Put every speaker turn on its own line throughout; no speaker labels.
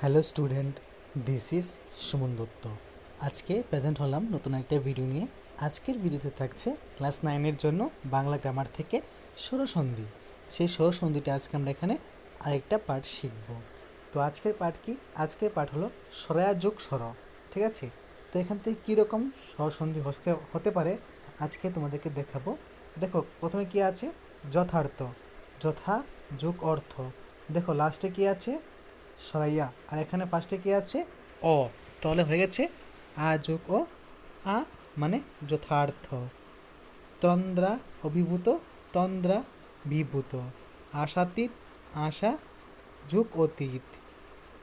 Hello student, this is Suman Dutta. আজকে present হলাম নতুন একটা ভিডিও নিয়ে। আজকের ভিডিওতে থাকছে ক্লাস নাইনের জন্য বাংলা গ্রামার থেকে সরসন্ধি সেই স্বরসন্ধিটা আজকে আমরা এখানে আরেকটা পার্ট শিখব। তো আজকের পাঠ কি? আজকের পাঠ হলো সরয়া যোগ সর ঠিক আছে? তো এখান থেকে কীরকম সরসন্ধি হতে হতে পারে আজকে তোমাদেরকে দেখাবো। দেখো, প্রথমে কি আছে? যথার্থ, যথা যোগ অর্থ। দেখো লাস্টে কি আছে? সরাইয়া। আর এখানে ফার্স্টে কি আছে? অ তাহলে হয়ে গেছে। আ যোগ ও, আ মানে যথার্থ। তন্দ্রা অভিভূত, তন্দ্রা বিভূত। আশাতীত, আশা যুগ অতীত।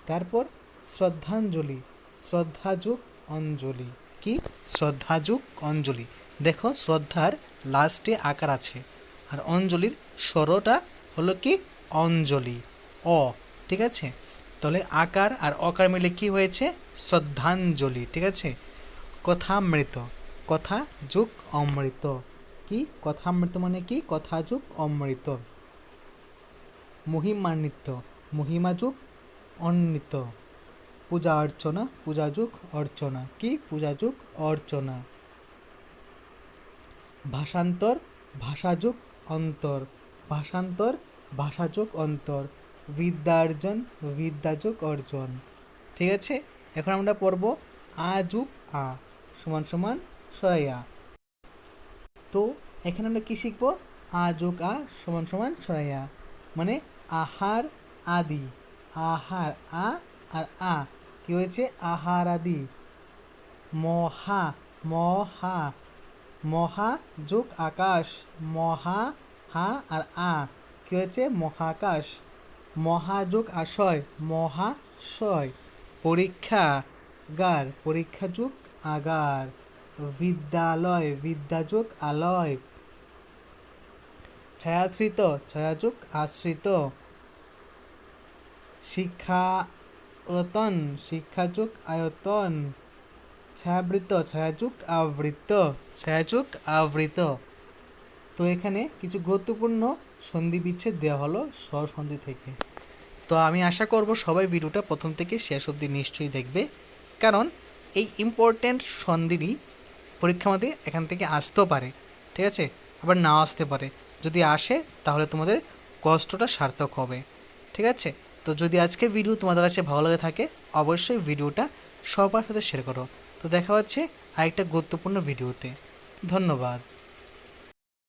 তারপর শ্রদ্ধাঞ্জলি, শ্রদ্ধাযুগ অঞ্জলি। কি? শ্রদ্ধাযুগ অঞ্জলি। দেখো, শ্রদ্ধার লাস্টে আকার আছে। আর অঞ্জলির স্বরটা হলো কি? অঞ্জলি। অ, ঠিক আছে? তাহলে আকার আর অকার মিলে কি হয়েছে? শ্রদ্ধাঞ্জলি, ঠিক আছে? কথামৃত কথা যুগ অমৃত। কি? কথামৃত মানে কি? কথা যুগ অমৃত। মহিমান্বিত মহিমা যুগ অন্বিত। পূজা অর্চনা পূজা যুগ অর্চনা। কি? পূজা যুগ অর্চনা। ভাষান্তর, ভাষাযুগ অন্তর। ভাষান্তর, ভাষাযোগ অন্তর। বিদ্যার্জন, বিদ্যাযোগ অর্জন। ঠিক আছে? এখন আমরা পড়ব আ যুগ আ, সমান সমান সরাইয়া তো এখানে আমরা কি শিখব? আ যোগ আ, সমান সমান সরাইয়া মানে আহার আদি, আহার আ আর আ। কি হয়েছে? আহার আদি। মহা মহা মহা যোগ আকাশ, মহা, হা আর আ। কি হয়েছে? মহাকাশ। মহাযোগ আশয়, মহাশয়। পরীক্ষা গার পরীক্ষা যুগ আগার। বিদ্যালয়, বিদ্যাযোগ আলয়। ছায়াশ্রিত, ছায়াযুগ আশ্রিত। শিক্ষায়তন, শিক্ষাযুগ আয়তন। ছায়াবৃত ছায়াযুগ আবৃত ছায়াযুগ আবৃত তো এখানে কিছু গুরুত্বপূর্ণ সন্ধি বিচ্ছেদ দেওয়া হলো স্বসন্ধি থেকে। তো আমি আশা করব সবাই ভিডিওটা প্রথম থেকে শেষ অবধি নিশ্চয়ই দেখবে। কারণ এই ইম্পর্ট্যান্ট সন্ধিটি পরীক্ষা মধ্যে এখান থেকে আসতেও পারে, ঠিক আছে? আবার নাও আসতে পারে। যদি আসে, তাহলে তোমাদের কষ্টটা সার্থক হবে, ঠিক আছে? তো যদি আজকের ভিডিও তোমাদের কাছে ভালো লাগে থাকে, অবশ্যই ভিডিওটা সবার সাথে শেয়ার করো। তো দেখা হচ্ছে আরেকটা গুরুত্বপূর্ণ ভিডিওতে ধন্যবাদ।